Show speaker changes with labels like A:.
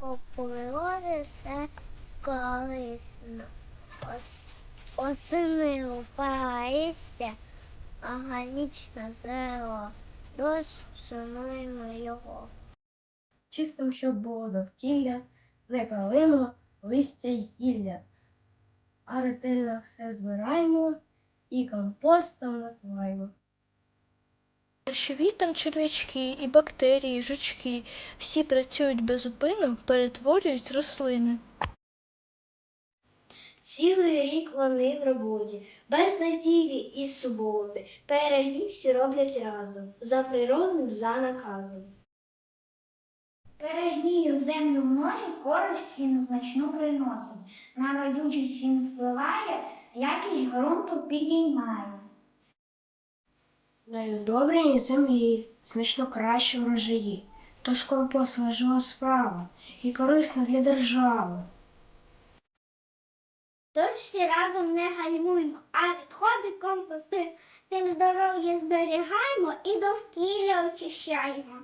A: По природі все корисно. Ос, осени листя, органічне дощ шануємо його.
B: Чистим, щоб було довкілля, не палимо листя й гілля, а ретельно все збираємо і компостом накриваємо.
C: Дощові там черв'ячки, і бактерії, і жучки всі працюють безупинно, перетворюють рослини.
D: Цілий рік вони в роботі, без неділі і суботи. Перелік всі роблять разом, за природним за наказом.
E: Перегній у землю вносить, користь він значну приносить. На родючість він впливає, якість ґрунту підіймає.
B: Найудобрені землі, значно кращі врожаї. Тож компост важлива справа і корисна для держави.
A: Тож всі разом не гальмуємо, а відходи компостуємо, тим здоров'я зберігаємо і довкілля очищаємо.